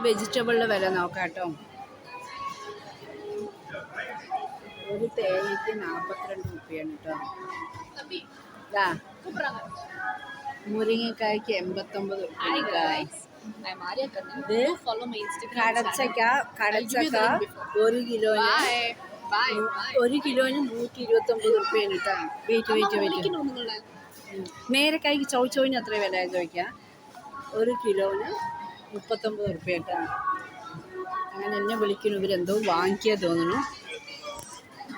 ഒരു വെജിറ്റബിളിന്റെ വില നോക്കാം കേട്ടോ ഒരു തേങ്ങയ്ക്ക് നാൽപ്പത്തിരണ്ട് രൂപയാണ് കേട്ടോ ഇതാ. മുരിങ്ങക്കായ്ക്ക് എൺപത്തൊമ്പത്. ഇത് കടച്ചക്ക കടച്ചക്ക ഒരു കിലോന്. ഒരു കിലോന് നൂറ്റി ഇരുപത്തി ഒമ്പത് റുപ്യാണ് കേട്ടോ വെയിറ്റ് വെയിറ്റ് വെയിറ്റ്. നേരക്കായ്ക്ക് നിങ്ങളെ അത്ര വില ചോദിക്കാം? ഒരു കിലോന് മുപ്പത്തൊമ്പത് റുപ്യ അങ്ങനെ എന്നെ വിളിക്കുന്നു. ഇവരെന്തോ വാങ്ങിക്കാൻ തോന്നുന്നു.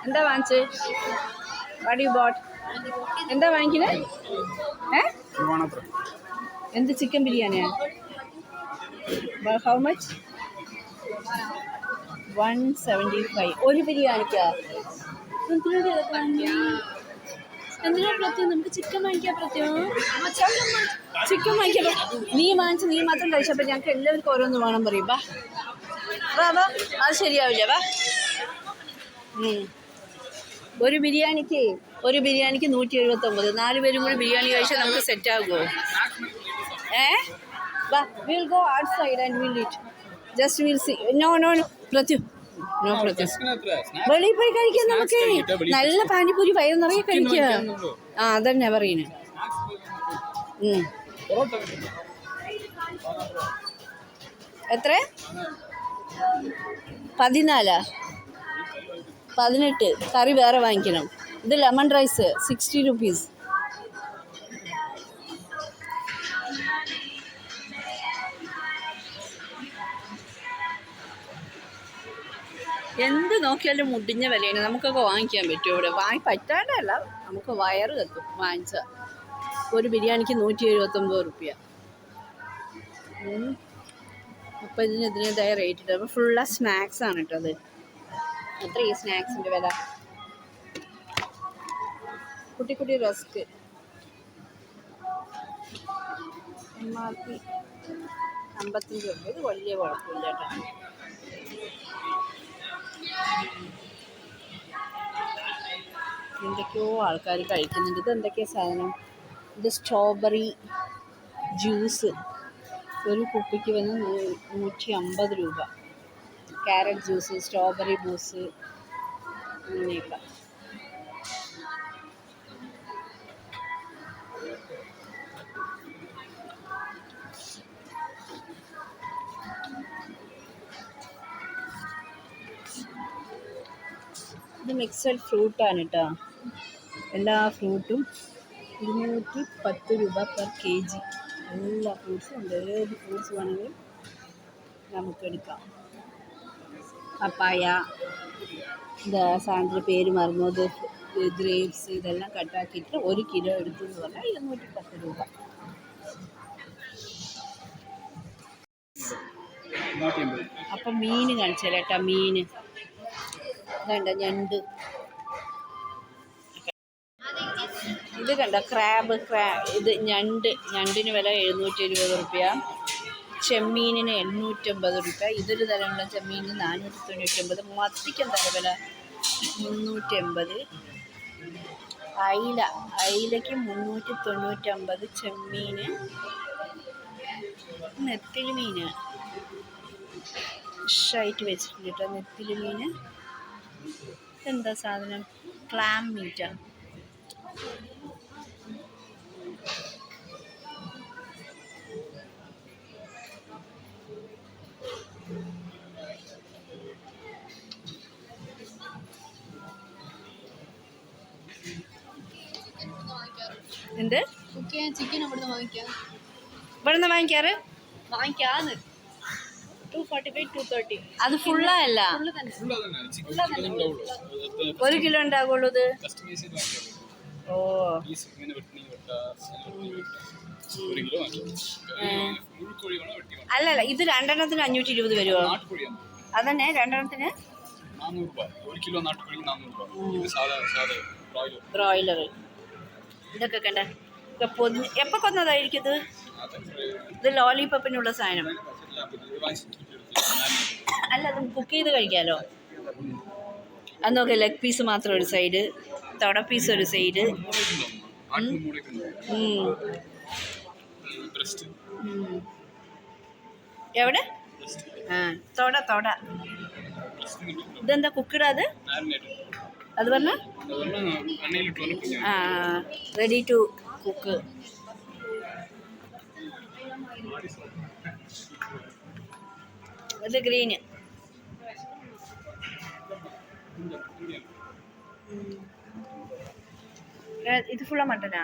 എന്താ വാങ്ങിച്ചേ? വടി ബോട്ട് എന്താ വാങ്ങിക്കുന്നത് ഏ? എന്ത് ചിക്കൻ ബിരിയാണിയാ? How much one seventy five ഒരു ബിരിയാണിക്കാ? എന്തിനാ പ്രത്യേകം? നമുക്ക് ചിക്കൻ വാങ്ങിക്കാൻ പ്രത്യേകം? ചിക്കൻ വാങ്ങിക്കാൻ നീ വാങ്ങിച്ച് നീ മാത്രം കഴിച്ചപ്പോൾ ഞങ്ങൾക്ക് എല്ലാവർക്കും ഓരോന്ന് വേണം പറയും. ബാ. വാ വാ അത് ശരിയാവില്ല വാ ഒരു ബിരിയാണിക്ക് ഒരു ബിരിയാണിക്ക് നൂറ്റി എഴുപത്തി ഒമ്പത് നാല് പേരും കൂടി ബിരിയാണി കഴിച്ചാൽ നമുക്ക് സെറ്റ് ആകുമോ ഏ? വാ will go outside and will it just will see no no Prithvi no വെളിയിൽ പോയി കഴിക്കാം നമുക്ക് നല്ല പാനിപ്പൂരി വയറ് നിറയെ കഴിക്കുക ആ അതന്നെ പറയുന്നത് എത്ര? പതിനാലാ? പതിനെട്ട്. കറി വേറെ വാങ്ങിക്കണം. ഇത് ലെമൺ റൈസ് സിക്സ്റ്റി റുപ്പീസ്. എന്ത് നോക്കിയാലും മുടിഞ്ഞ വിലയാണ്. നമുക്കൊക്കെ വാങ്ങിക്കാൻ പറ്റും ഇവിടെ. വാങ്ങി പറ്റാണ്ടല്ല നമുക്ക് വയറ് കത്തും വാങ്ങിച്ച. ഒരു ബിരിയാണിക്ക് നൂറ്റി എഴുപത്തൊമ്പത് റുപ്യ അപ്പോൾ ഇതിന് ഇതിന്റെതായ റേറ്റ് ഇട്ടത് അപ്പോൾ ഫുള്ള സ്നാക്സ് ആണ് കേട്ടോ അത്. എത്ര ഈ സ്നാക്സിന്റെ വില. കുട്ടി കുട്ടി റസ്ക് എം ആർ പി അമ്പത്തഞ്ച് റുപ്യ. ഇത് വലിയ കുഴപ്പമില്ല കേട്ടോ എന്തൊക്കെയോ ആൾക്കാർ കഴിക്കുന്നുണ്ട്. ഇത് എന്തൊക്കെയാ സാധനം? ഇത് സ്ട്രോബെറി ജ്യൂസ് ഒരു കുപ്പിക്ക് വന്ന് നൂറ്റി അമ്പത് രൂപ. ക്യാരറ്റ് ജ്യൂസ് സ്ട്രോബെറി ജ്യൂസ് അങ്ങനെയൊക്കെ. ഇത് മിക്സഡ് ഫ്രൂട്ടാണ് കേട്ടോ എല്ലാ ഫ്രൂട്ടും ഇരുന്നൂറ്റി പത്ത് രൂപ പെർ കെ ജി എല്ലാ ഫ്രൂട്ട്സും ഉണ്ട്. ഏത് ഫ്രൂട്ട്സ് വേണമെങ്കിലും നമുക്ക് എടുക്കാം. പപ്പായ എന്താ സാധനത്തിന്റെ പേര് മറന്നു അത് ഗ്രേപ്സ് ഇതെല്ലാം കട്ടാക്കിയിട്ട് ഒരു കിലോ എടുത്തു എന്ന് പറഞ്ഞാൽ ഇരുന്നൂറ്റി പത്ത് രൂപ. അപ്പം മീൻ കാണിച്ചു തരാം കേട്ടോ മീൻ. ഇതുണ്ട ഞണ്ട്. ഇത് കണ്ട ക്രാബ് ക്രാ ഇത് ഞണ്ട്. ഞണ്ടിന് വില എഴുന്നൂറ്റി എഴുപത് റുപ്യ. ചെമ്മീനിന് എണ്ണൂറ്റമ്പത് റുപ്യ. ഇതൊരു തരമുള്ള ചെമ്മീനിന് നാനൂറ്റി തൊണ്ണൂറ്റമ്പത് മത്തിക്ക് എന്താ വില? മുന്നൂറ്റി എൺപത് അയില. അയിലയ്ക്ക് മുന്നൂറ്റി തൊണ്ണൂറ്റമ്പത് ചെമ്മീന്. നെത്തിലി മീന് ഫ്രഷായിട്ട് വെച്ചിട്ടുണ്ട് കേട്ടോ നെത്തിലി മീന്. എന്താ സാധനം? ക്ലാം മീറ്റർ എന്ത്? ചിക്കൻ അവിടുന്ന് വാങ്ങിക്കാറ് വാങ്ങിക്കാറ്? വാങ്ങിക്കാന്ന് two forty five two thirty അത് ഫുള്ളല്ല ഒരു കിലോ ഉണ്ടാകുള്ളൂ ഇത്? ഓ. അല്ലല്ല ഇത് രണ്ടെണ്ണത്തിന് അഞ്ഞൂറ്റി ഇരുപത് വരുമോ അതന്നെ രണ്ടെണ്ണത്തിന്? ബ്രോയിലർ ഇതൊക്കെ കണ്ട. എപ്പൊ എപ്പോൾ കൊന്നതായിരിക്കും ഇത്? ഇത് ലോലിപ്പപ്പിനുള്ള സാധനം. അല്ല അത് കുക്ക് ചെയ്ത് കഴിക്കാമല്ലോ അത് നോക്കാം ലെഗ് പീസ് മാത്രം ഒരു സൈഡ് തുട പീസ് ഒരു സൈഡ് എവിടെ? ആ തൊട തൊട. ഇതെന്താ കുക്ക് ഇടാത്? മാരിനേറ്റ് അത് പറഞ്ഞ ആ റെഡി ടു കുക്ക് ഇത് ഗ്രീന്. ഇത് ഫുള്ള മട്ടനാ?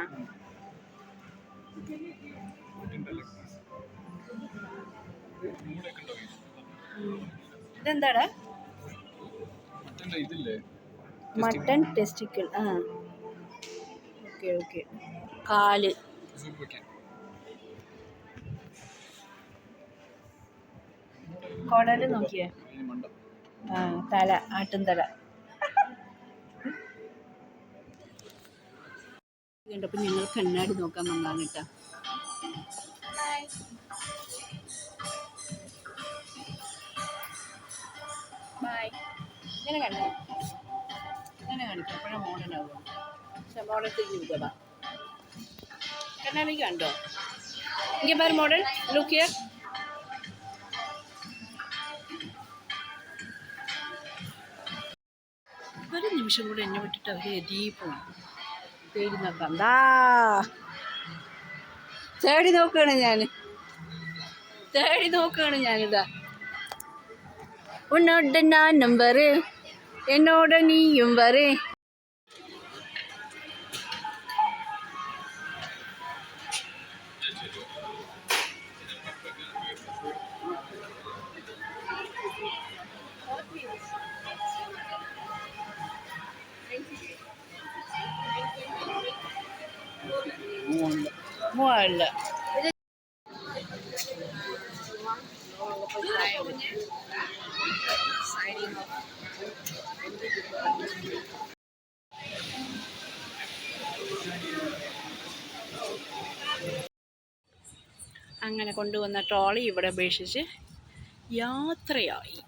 ഇതെന്താടാ? Mutton testicle. ആ. Okay okay. കാൽ. കുടൽ നോക്കിയേ. ആ തല ആട്ടും തല കണ്ടപ്പോൾ ഞങ്ങൾ കണ്ണാടി നോക്കാൻ വന്നാണ് കേട്ടോ. ബൈ ഇങ്ങനെ കണ്ടോ? ഇങ്ങനെ കാണിക്കാം. അപ്പോഴാണ് മോഡൽ ആവുക പക്ഷെ മോഡൽ തിരിഞ്ഞു കണ്ണാടി കണ്ടോ? ഇങ്ങനെ പാര് മോഡൽ ലുക്ക് ഹിയർ നിമിഷം കൂടെ എന്നെ വിട്ടിട്ട് അവർ എതിയും തേടി നോക്കാം. ദാ. തേടി നോക്കുകയാണ് ഞാൻ തേടി നോക്കുകയാണ് ഞാനിതാ. ഉന്നോട് ഞാൻ നമ്പർ എന്നോട് നീയും വരേ മൂവാറില്ല അങ്ങനെ കൊണ്ടുവന്ന ട്രോളി ഇവിടെ ഉപേക്ഷിച്ച് യാത്രയായി.